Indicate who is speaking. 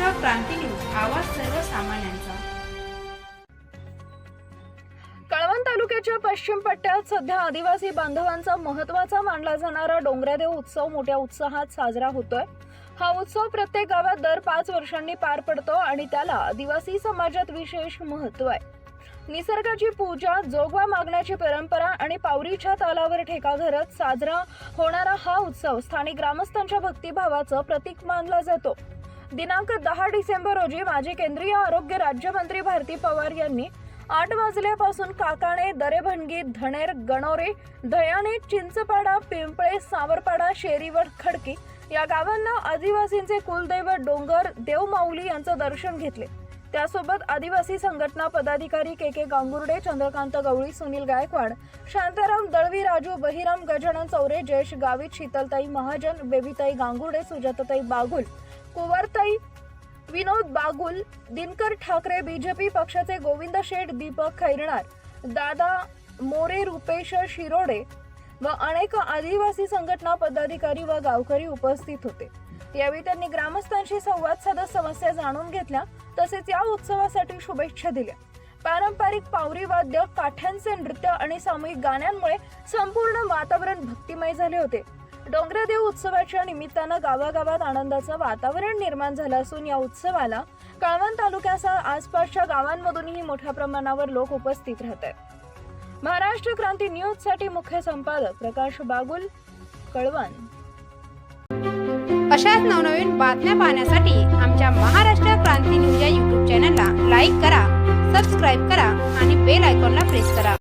Speaker 1: Maharashtra Kranti news आवाज सर्वसामान्यांचा.
Speaker 2: कळवण तालुक्याच्या पश्चिम पट्ट्यात सध्या आदिवासी बांधवांचा महत्त्वाचा मानला जाणारा डोंगरादेव उत्सव मोठ्या उत्साहात साजरा होतोय. हा उत्सव प्रत्येक गावात दर पाच वर्षांनी पार पडतो आणि त्याला आदिवासी समाजात विशेष महत्त्व आहे. निसर्गाची पूजा जोगवा मागण्याची परंपरा आणि पावरीच्या तालावर ठेका धरत साजरा होणारा हा उत्सव स्थानिक ग्रामस्थांच्या भक्तिभावाचं प्रतीक मानला जातो. दिनांक दहा डिसेंबर रोजी माजी केंद्रीय आरोग्य राज्यमंत्री भारती पवार यांनी आठ वाजल्यापासून काकाणे दरेभणगी धनेर गणोरे दयाणे चिंचपाडा पिंपळे सावरपाडा शेरीवड खडकी या गावांना आदिवासींचे कुलदैवत डोंगर देवमाऊली यांचं दर्शन घेतले. त्यासोबत आदिवासी संघटना पदाधिकारी K K Gangurde Chandrakant Gawali Sunil Gaikwad Shantaram Dalvi Raju Bahiram Gajanan Chaure Jayesh Gavit Sheetaltai Mahajan Babytai Gangurde Sujatatai Bagul Kunwartai Vinod Bagul Dinkar Thakare BJP पक्षाचे गोविंद शेठ दीपक खैरणार दादा मोरे रुपेश शिरोडे व अनेक आदिवासी संघटना पदाधिकारी व गावकरी उपस्थित होते. यावेळी त्यांनी ग्रामस्थांशी संवाद साधत समस्या जाणून घेतल्या तसेच या उत्सवासाठी शुभेच्छा दिल्या. पारंपरिक पावरी वाद्य काठ्यांचे नृत्य आणि सामूहिक गाण्यांमुळे संपूर्ण वातावरण भक्तिमय झाले होते. डोंगरादेव उत्सवाच्या निमित्तानं गावागावात आनंदाचं वातावरण निर्माण झालं असून या उत्सवाला कळवण तालुक्यासह आसपासच्या गावांमधूनही मोठ्या प्रमाणावर लोक उपस्थित राहत आहेत महाराष्ट्र क्रांती न्यूजसाठी मुख्य संपादक प्रकाश बागुल कळवण.
Speaker 1: अशाच नवनवीन बातम्या पाहण्यासाठी आमच्या महाराष्ट्र क्रांती न्यूज या यूट्यूब चॅनलला लाईक करा सबस्क्राईब करा आणि बेल आयकॉनला प्रेस करा.